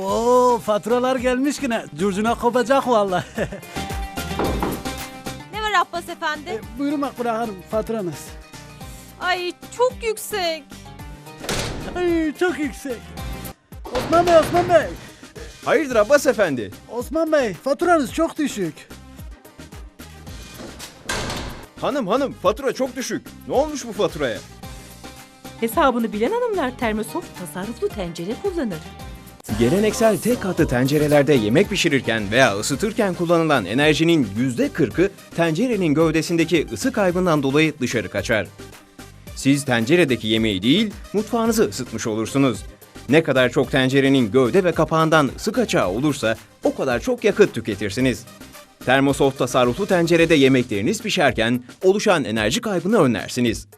Oo faturalar gelmiş yine. Curcuna kopacak valla. Ne var Abbas efendi? E, Buyurun Makbule Hanım faturanız. Ay çok yüksek. Ay çok yüksek. Osman Bey Osman Bey. Hayırdır Abbas efendi? Osman Bey faturanız çok düşük. Hanım hanım fatura çok düşük. Ne olmuş bu faturaya? Hesabını bilen hanımlar termosoft tasarruflu tencere kullanır. Geleneksel tek katlı tencerelerde yemek pişirirken veya ısıtırken kullanılan enerjinin %40'ı tencerenin gövdesindeki ısı kaybından dolayı dışarı kaçar. Siz tenceredeki yemeği değil, mutfağınızı ısıtmış olursunuz. Ne kadar çok tencerenin gövde ve kapağından ısı kaçağı olursa o kadar çok yakıt tüketirsiniz. Termosoft tasarruflu tencerede yemekleriniz pişerken oluşan enerji kaybını önlersiniz.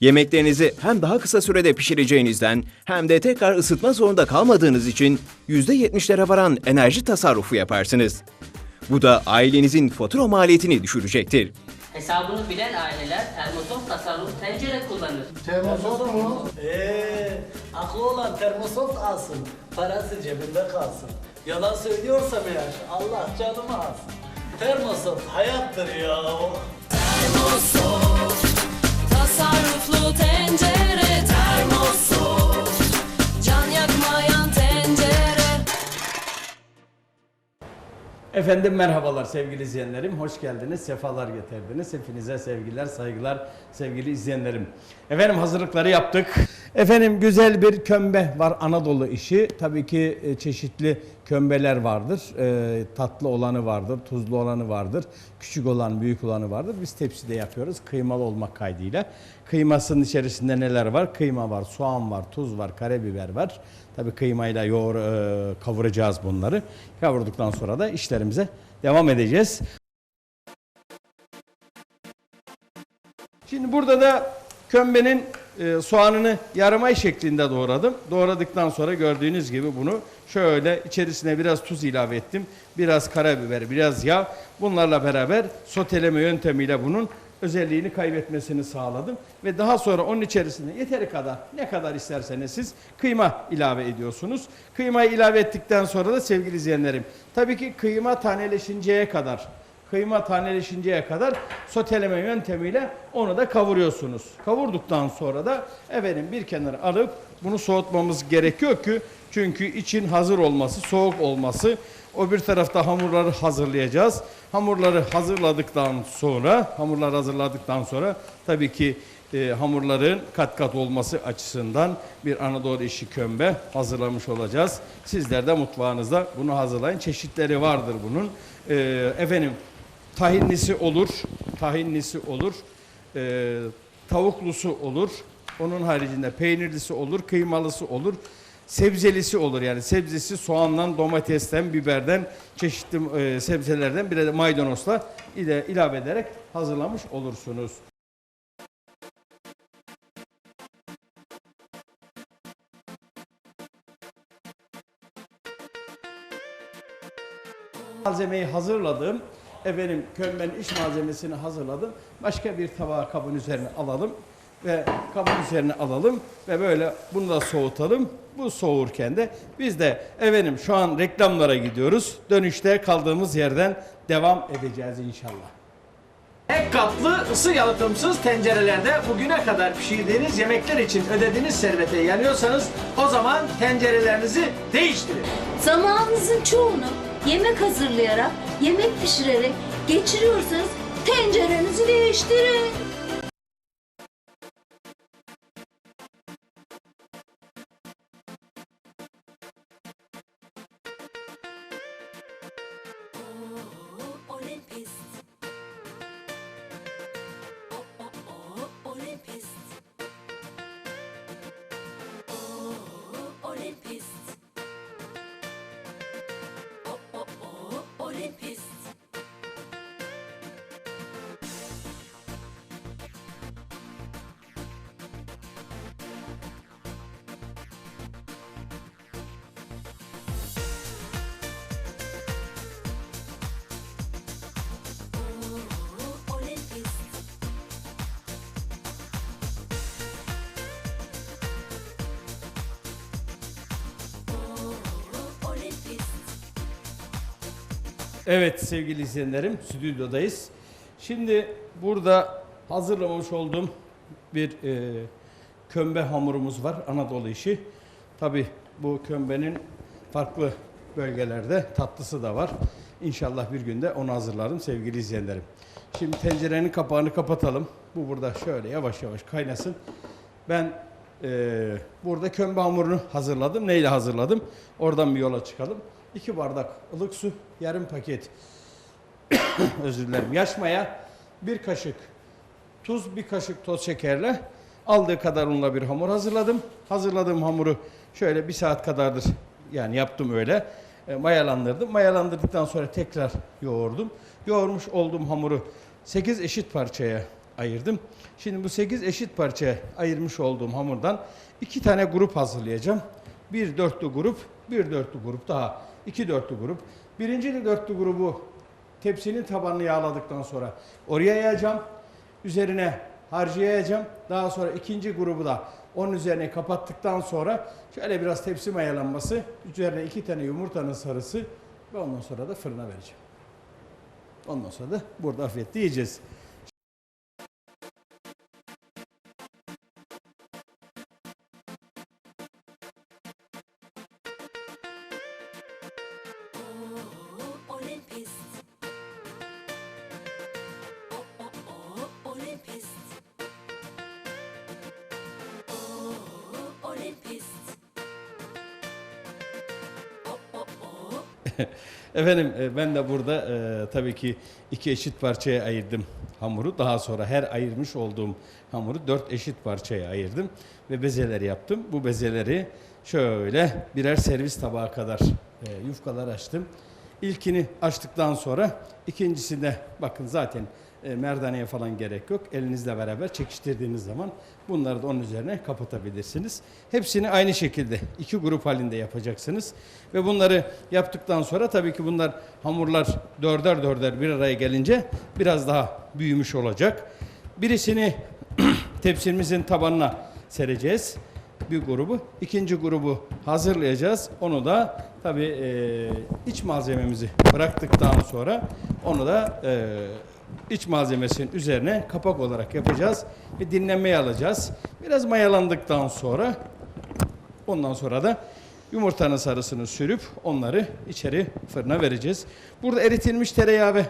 Yemeklerinizi hem daha kısa sürede pişireceğinizden hem de tekrar ısıtma zorunda kalmadığınız için %70'lere varan enerji tasarrufu yaparsınız. Bu da ailenizin fatura maliyetini düşürecektir. Hesabını bilen aileler termosoft tasarruf tencere kullanır. Termosoft mu? Eee aklı olan termosoft alsın. Parası cebinde kalsın. Yalan söylüyorsam eğer Allah canımı alsın. Termosoft hayattır ya. Efendim merhabalar sevgili izleyenlerim. Hoş geldiniz, sefalar getirdiniz. Hepinize sevgiler, saygılar sevgili izleyenlerim. Efendim hazırlıkları yaptık. Efendim güzel bir kömbe var Anadolu işi. Tabii ki e, çeşitli kömbeler vardır. E, tatlı olanı vardır, tuzlu olanı vardır. Küçük olan, büyük olanı vardır. Biz tepside yapıyoruz kıymalı olmak kaydıyla. Kıymasının içerisinde neler var? Kıyma var, soğan var, tuz var, karabiber var. Tabii kıymayla yoğur, e, kavuracağız bunları. Kavurduktan sonra da işlerimize devam edeceğiz. Şimdi burada da kömbenin e, soğanını yarım ay şeklinde doğradım. Doğradıktan sonra gördüğünüz gibi bunu şöyle içerisine biraz tuz ilave ettim. Biraz karabiber, biraz yağ. Bunlarla beraber soteleme yöntemiyle bunun özelliğini kaybetmesini sağladım. Ve daha sonra onun içerisine yeteri kadar ne kadar isterseniz siz kıyma ilave ediyorsunuz. Kıymayı ilave ettikten sonra da sevgili izleyenlerim tabii ki kıyma taneleşinceye kadar kıyma taneleşinceye kadar soteleme yöntemiyle onu da kavuruyorsunuz. Kavurduktan sonra da efendim bir kenara alıp bunu soğutmamız gerekiyor ki çünkü için hazır olması, soğuk olması. O bir tarafta hamurları hazırlayacağız. Hamurları hazırladıktan sonra, hamurlar hazırladıktan sonra tabii ki e, hamurların kat kat olması açısından bir Anadolu işi kömbe hazırlamış olacağız. Sizler de mutfağınızda bunu hazırlayın. Çeşitleri vardır bunun. E, efendim tahinlisi olur, tahinlisi olur, e, tavuklusu olur. Onun haricinde peynirlisi olur, kıymalısı olur, sebzelisi olur. Yani sebzesi soğandan, domatesten, biberden, çeşitli e, sebzelerden bir de maydanozla ile ilave ederek hazırlamış olursunuz. Malzemeyi hazırladım. Efendim kömbenin iç malzemesini hazırladım. Başka bir tabağa kabın üzerine alalım ve kabın üzerine alalım ve böyle bunu da soğutalım. Bu soğurken de biz de efendim şu an reklamlara gidiyoruz. Dönüşte kaldığımız yerden devam edeceğiz inşallah. Tek katlı ısı yalıtımsız tencerelerde bugüne kadar pişirdiğiniz yemekler için ödediğiniz servete yanıyorsanız o zaman tencerelerinizi değiştirin. Zamanınızın çoğunu yemek hazırlayarak, yemek pişirerek geçiriyorsanız tencerenizi değiştirin. Evet sevgili izleyenlerim stüdyodayız. Şimdi burada hazırlamış olduğum bir e, kömbe hamurumuz var Anadolu işi. Tabi bu kömbenin farklı bölgelerde tatlısı da var. İnşallah bir günde onu hazırlarım sevgili izleyenlerim. Şimdi tencerenin kapağını kapatalım. Bu burada şöyle yavaş yavaş kaynasın. Ben e, burada kömbe hamurunu hazırladım. Neyle hazırladım? Oradan bir yola çıkalım. 2 bardak ılık su, yarım paket özür dilerim yaş maya, bir kaşık tuz, bir kaşık toz şekerle aldığı kadar unla bir hamur hazırladım. Hazırladığım hamuru şöyle bir saat kadardır yani yaptım öyle. E, mayalandırdım. Mayalandırdıktan sonra tekrar yoğurdum. Yoğurmuş olduğum hamuru 8 eşit parçaya ayırdım. Şimdi bu 8 eşit parçaya ayırmış olduğum hamurdan iki tane grup hazırlayacağım. Bir dörtlü grup, bir dörtlü grup daha. İki dörtlü grup. Birinci dörtlü grubu tepsinin tabanını yağladıktan sonra oraya yayacağım. Üzerine harcı yayacağım. Daha sonra ikinci grubu da onun üzerine kapattıktan sonra şöyle biraz tepsi mayalanması, üzerine iki tane yumurtanın sarısı ve ondan sonra da fırına vereceğim. Ondan sonra da burada afiyetle yiyeceğiz. Efendim e, ben de burada e, tabii ki iki eşit parçaya ayırdım hamuru. Daha sonra her ayırmış olduğum hamuru dört eşit parçaya ayırdım ve bezeler yaptım. Bu bezeleri şöyle birer servis tabağı kadar e, yufkalar açtım. İlkini açtıktan sonra ikincisinde bakın zaten e, merdaneye falan gerek yok. Elinizle beraber çekiştirdiğiniz zaman bunları da onun üzerine kapatabilirsiniz. Hepsini aynı şekilde iki grup halinde yapacaksınız. Ve bunları yaptıktan sonra tabii ki bunlar hamurlar dörder dörder bir araya gelince biraz daha büyümüş olacak. Birisini tepsimizin tabanına sereceğiz bir grubu. ikinci grubu hazırlayacağız. Onu da tabii e, iç malzememizi bıraktıktan sonra onu da e, iç malzemesinin üzerine kapak olarak yapacağız ve dinlenmeye alacağız. Biraz mayalandıktan sonra ondan sonra da yumurtanın sarısını sürüp onları içeri fırına vereceğiz. Burada eritilmiş tereyağı ve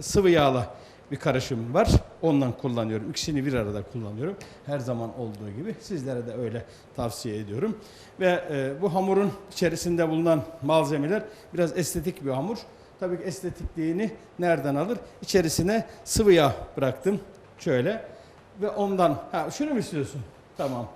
sıvı yağla bir karışım var. Ondan kullanıyorum. İkisini bir arada kullanıyorum. Her zaman olduğu gibi. Sizlere de öyle tavsiye ediyorum. Ve e, bu hamurun içerisinde bulunan malzemeler biraz estetik bir hamur. Tabii ki estetikliğini nereden alır? İçerisine sıvı yağ bıraktım. Şöyle. Ve ondan... Ha şunu mu istiyorsun? Tamam.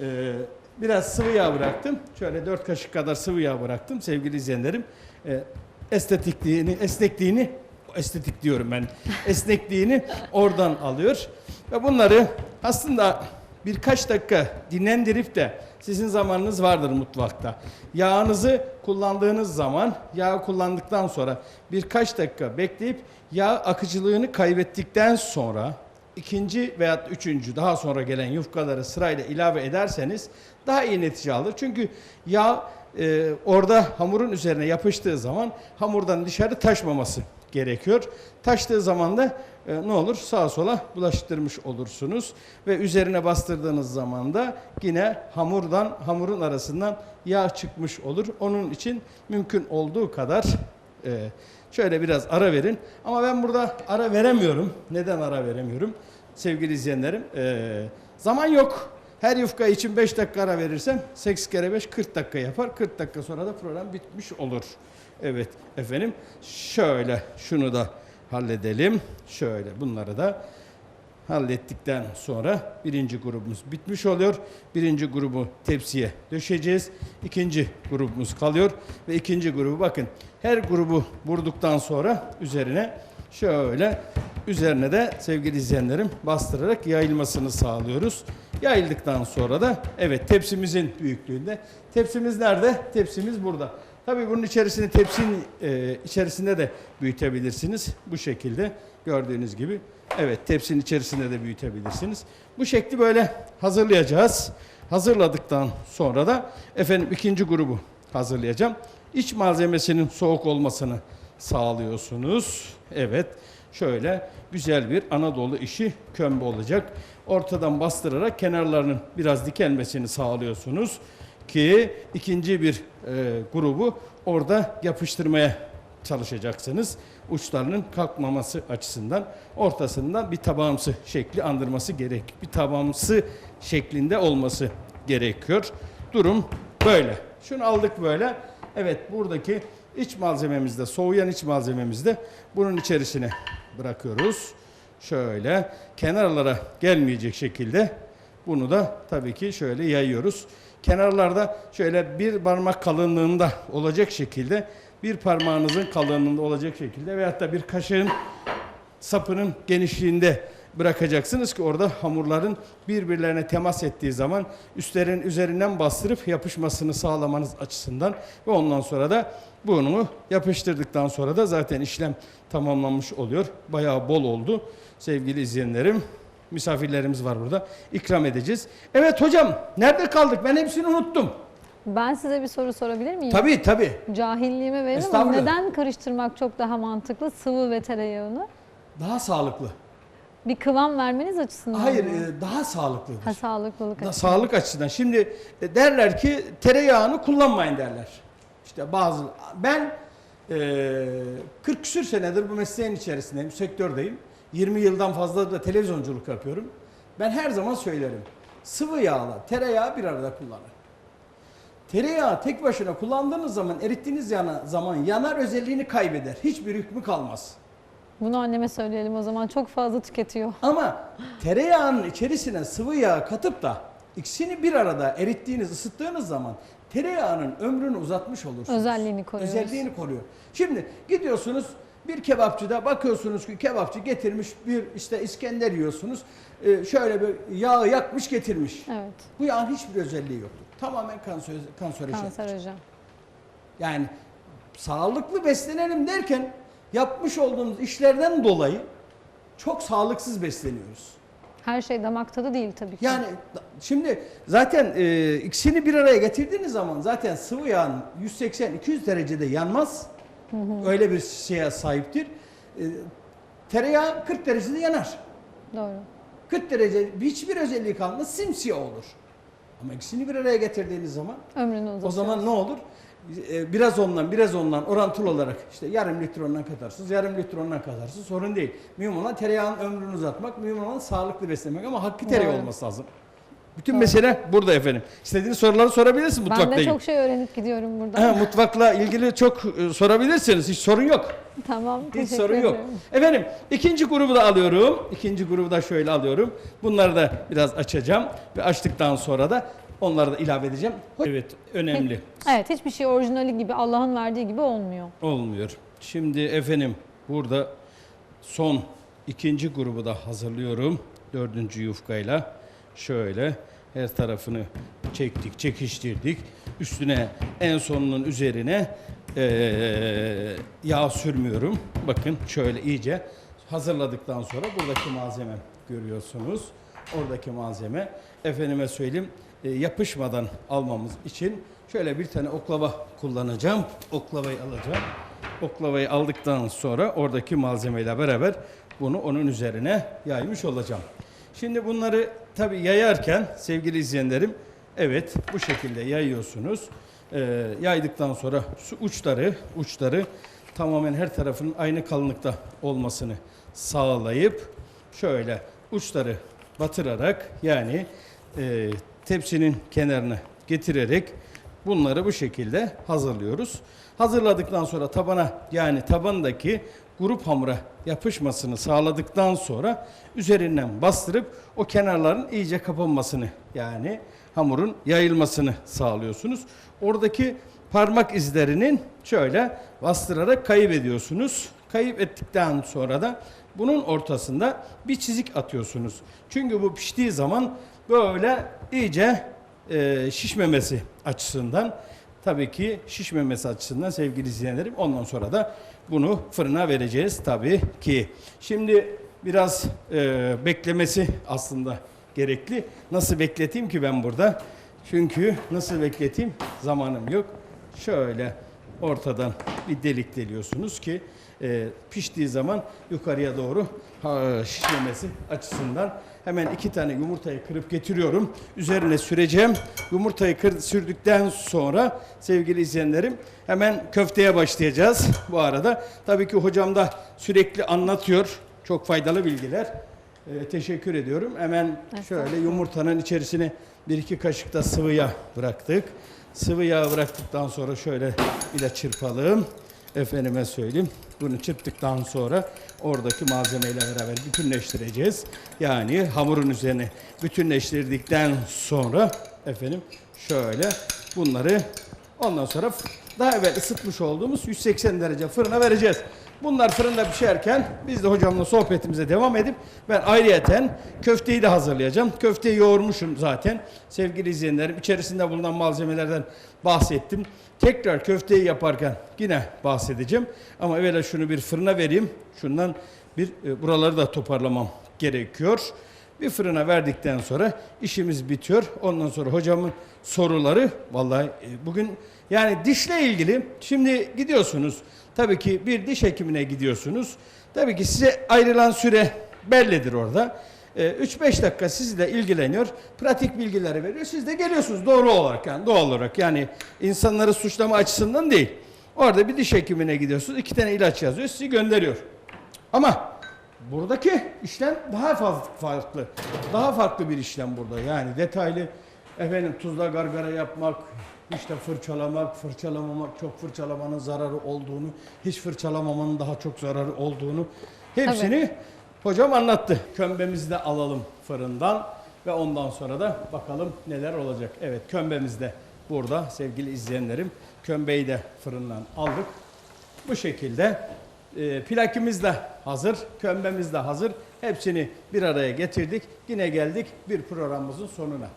Ee, biraz sıvı yağ bıraktım. Şöyle 4 kaşık kadar sıvı yağ bıraktım sevgili izleyenlerim. Ee, estetikliğini, esnekliğini, estetik diyorum ben, esnekliğini oradan alıyor. Ve bunları aslında birkaç dakika dinlendirip de sizin zamanınız vardır mutfakta. Yağınızı kullandığınız zaman, yağı kullandıktan sonra birkaç dakika bekleyip yağ akıcılığını kaybettikten sonra ikinci veya üçüncü daha sonra gelen yufkaları sırayla ilave ederseniz daha iyi netice alır. Çünkü yağ e, orada hamurun üzerine yapıştığı zaman hamurdan dışarı taşmaması gerekiyor. Taştığı zaman da e, ne olur sağa sola bulaştırmış olursunuz ve üzerine bastırdığınız zaman da yine hamurdan hamurun arasından yağ çıkmış olur. Onun için mümkün olduğu kadar e, şöyle biraz ara verin. Ama ben burada ara veremiyorum. Neden ara veremiyorum? Sevgili izleyenlerim, e, zaman yok. Her yufka için 5 dakika ara verirsem 8 kere 5 40 dakika yapar. 40 dakika sonra da program bitmiş olur. Evet efendim şöyle şunu da halledelim. Şöyle bunları da hallettikten sonra birinci grubumuz bitmiş oluyor. Birinci grubu tepsiye döşeceğiz. İkinci grubumuz kalıyor ve ikinci grubu bakın her grubu vurduktan sonra üzerine şöyle üzerine de sevgili izleyenlerim bastırarak yayılmasını sağlıyoruz. Yayıldıktan sonra da evet tepsimizin büyüklüğünde. Tepsimiz nerede? Tepsimiz burada. Tabii bunun içerisini tepsinin e, içerisinde de büyütebilirsiniz. Bu şekilde gördüğünüz gibi. Evet tepsinin içerisinde de büyütebilirsiniz. Bu şekli böyle hazırlayacağız. Hazırladıktan sonra da efendim ikinci grubu hazırlayacağım. İç malzemesinin soğuk olmasını sağlıyorsunuz. Evet şöyle güzel bir Anadolu işi kömbe olacak. Ortadan bastırarak kenarlarının biraz dikelmesini sağlıyorsunuz ki ikinci bir e, grubu orada yapıştırmaya çalışacaksınız. Uçlarının kalkmaması açısından ortasından bir tabağımsı şekli andırması gerek. Bir tabağımsı şeklinde olması gerekiyor. Durum böyle. Şunu aldık böyle. Evet buradaki iç malzememizde, soğuyan iç malzememizde bunun içerisine bırakıyoruz. Şöyle kenarlara gelmeyecek şekilde bunu da tabii ki şöyle yayıyoruz. Kenarlarda şöyle bir parmak kalınlığında olacak şekilde bir parmağınızın kalınlığında olacak şekilde veyahut da bir kaşığın sapının genişliğinde bırakacaksınız ki orada hamurların birbirlerine temas ettiği zaman üstlerin üzerinden bastırıp yapışmasını sağlamanız açısından ve ondan sonra da bunu yapıştırdıktan sonra da zaten işlem tamamlanmış oluyor. Bayağı bol oldu sevgili izleyenlerim. Misafirlerimiz var burada. İkram edeceğiz. Evet hocam nerede kaldık? Ben hepsini unuttum. Ben size bir soru sorabilir miyim? Tabii tabii. Cahilliğime verin ama neden karıştırmak çok daha mantıklı sıvı ve tereyağını? Daha sağlıklı. Bir kıvam vermeniz açısından Hayır mı? e, daha sağlıklıdır. Ha, sağlıklılık Da, açısından. sağlık açısından. Şimdi e, derler ki tereyağını kullanmayın derler. İşte bazı ben e, 40 küsür senedir bu mesleğin içerisindeyim, sektördeyim. 20 yıldan fazla da televizyonculuk yapıyorum. Ben her zaman söylerim. Sıvı yağla tereyağı bir arada kullanın. Tereyağı tek başına kullandığınız zaman erittiğiniz yana, zaman yanar özelliğini kaybeder. Hiçbir hükmü kalmaz. Bunu anneme söyleyelim o zaman çok fazla tüketiyor. Ama tereyağının içerisine sıvı yağ katıp da ikisini bir arada erittiğiniz, ısıttığınız zaman tereyağının ömrünü uzatmış olursunuz. Özelliğini koruyoruz. Özelliğini koruyor. Şimdi gidiyorsunuz bir kebapçıda bakıyorsunuz ki kebapçı getirmiş bir işte İskender yiyorsunuz. Ee, şöyle bir yağı yakmış getirmiş. Evet. Bu yağın hiçbir özelliği yoktur. Tamamen kanser, kanserojen. Kanserojen. Yani sağlıklı beslenelim derken yapmış olduğumuz işlerden dolayı çok sağlıksız besleniyoruz. Her şey damak tadı değil tabii ki. Yani şimdi zaten e, ikisini bir araya getirdiğiniz zaman zaten sıvı yağın 180-200 derecede yanmaz. Öyle bir şeye sahiptir. E, tereyağı 40 derecede yanar. Doğru. 40 derece hiçbir özelliği kalmaz simsiyah olur. Ama ikisini bir araya getirdiğiniz zaman Ömrünü o zaman ne olur? Ee, Biraz ondan biraz ondan orantılı olarak işte yarım litre ondan katarsınız, yarım litre ondan katarsınız sorun değil. Mühim olan tereyağının ömrünü uzatmak, mühim olan sağlıklı beslemek ama hakkı tereyağı Doğru. olması lazım. Bütün mesele burada efendim. İstediğiniz soruları sorabilirsin Ben mutfakla de ilgili. çok şey öğrenip gidiyorum burada. Mutfakla ilgili çok e, sorabilirsiniz. Hiç sorun yok. tamam. Hiç teşekkür sorun yok. ediyorum. Efendim ikinci grubu da alıyorum. İkinci grubu da şöyle alıyorum. Bunları da biraz açacağım ve açtıktan sonra da onları da ilave edeceğim. Evet önemli. Evet hiçbir şey orijinali gibi Allah'ın verdiği gibi olmuyor. Olmuyor. Şimdi efendim burada son ikinci grubu da hazırlıyorum. Dördüncü yufkayla şöyle her tarafını çektik, çekiştirdik. Üstüne en sonunun üzerine eee, yağ sürmüyorum. Bakın şöyle iyice hazırladıktan sonra buradaki malzeme görüyorsunuz. Oradaki malzeme efendime söyleyeyim yapışmadan almamız için şöyle bir tane oklava kullanacağım. Oklavayı alacağım. Oklavayı aldıktan sonra oradaki malzemeyle beraber bunu onun üzerine yaymış olacağım. Şimdi bunları tabi yayarken sevgili izleyenlerim evet bu şekilde yayıyorsunuz. Ee, yaydıktan sonra şu uçları uçları tamamen her tarafının aynı kalınlıkta olmasını sağlayıp şöyle uçları batırarak yani e, tepsinin kenarına getirerek bunları bu şekilde hazırlıyoruz. Hazırladıktan sonra tabana yani tabandaki grup hamura yapışmasını sağladıktan sonra üzerinden bastırıp o kenarların iyice kapanmasını yani hamurun yayılmasını sağlıyorsunuz. Oradaki parmak izlerinin şöyle bastırarak kayıp ediyorsunuz. Kayıp ettikten sonra da bunun ortasında bir çizik atıyorsunuz. Çünkü bu piştiği zaman böyle iyice e, şişmemesi açısından tabii ki şişmemesi açısından sevgili izleyenlerim ondan sonra da bunu fırına vereceğiz tabii ki. Şimdi biraz e, beklemesi aslında gerekli. Nasıl bekleteyim ki ben burada? Çünkü nasıl bekleteyim? Zamanım yok. Şöyle ortadan bir delik deliyorsunuz ki e, piştiği zaman yukarıya doğru ha, şişmemesi açısından hemen iki tane yumurtayı kırıp getiriyorum. Üzerine süreceğim. Yumurtayı kır, sürdükten sonra sevgili izleyenlerim hemen köfteye başlayacağız bu arada. Tabii ki hocam da sürekli anlatıyor. Çok faydalı bilgiler. Ee, teşekkür ediyorum. Hemen şöyle yumurtanın içerisine bir iki kaşık da sıvı yağ bıraktık. Sıvı yağ bıraktıktan sonra şöyle bir de çırpalım. Efendime söyleyeyim. Bunu çırptıktan sonra oradaki malzemeyle beraber bütünleştireceğiz. Yani hamurun üzerine bütünleştirdikten sonra efendim şöyle bunları ondan sonra daha evvel ısıtmış olduğumuz 180 derece fırına vereceğiz. Bunlar fırında pişerken biz de hocamla sohbetimize devam edip ben ayrıyeten köfteyi de hazırlayacağım. Köfteyi yoğurmuşum zaten. Sevgili izleyenlerim içerisinde bulunan malzemelerden bahsettim. Tekrar köfteyi yaparken yine bahsedeceğim. Ama evvela şunu bir fırına vereyim. Şundan bir e, buraları da toparlamam gerekiyor. Bir fırına verdikten sonra işimiz bitiyor. Ondan sonra hocamın soruları vallahi e, bugün yani dişle ilgili şimdi gidiyorsunuz. Tabii ki bir diş hekimine gidiyorsunuz. Tabii ki size ayrılan süre bellidir orada. E, 3-5 dakika sizle ilgileniyor. Pratik bilgileri veriyor. Siz de geliyorsunuz doğru olarak yani doğal olarak. Yani insanları suçlama açısından değil. Orada bir diş hekimine gidiyorsunuz. iki tane ilaç yazıyor. Sizi gönderiyor. Ama buradaki işlem daha fazla farklı. Daha farklı bir işlem burada. Yani detaylı efendim tuzla gargara yapmak, işte fırçalamak, fırçalamamak, çok fırçalamanın zararı olduğunu, hiç fırçalamamanın daha çok zararı olduğunu hepsini hocam anlattı. Kömbemizi de alalım fırından ve ondan sonra da bakalım neler olacak. Evet kömbemiz de burada sevgili izleyenlerim. Kömbeyi de fırından aldık. Bu şekilde e, plakimiz de hazır, kömbemiz de hazır. Hepsini bir araya getirdik. Yine geldik bir programımızın sonuna.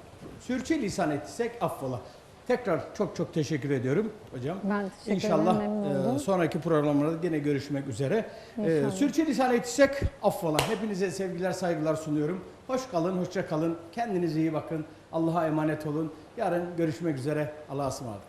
Sürçülisan ettiysek affola. Tekrar çok çok teşekkür ediyorum hocam. Ben teşekkür İnşallah e, sonraki programlarda yine görüşmek üzere. E, sürçülisan ettiysek affola. Hepinize sevgiler saygılar sunuyorum. Hoş kalın, hoşça kalın. Kendinize iyi bakın. Allah'a emanet olun. Yarın görüşmek üzere. Allah'a ısmarladık.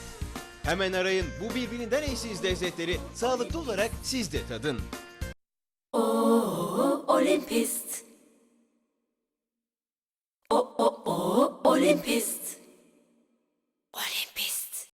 Hemen arayın bu birbirinden eşsiz lezzetleri sağlıklı olarak siz de tadın. Olympus. O o o Olympus.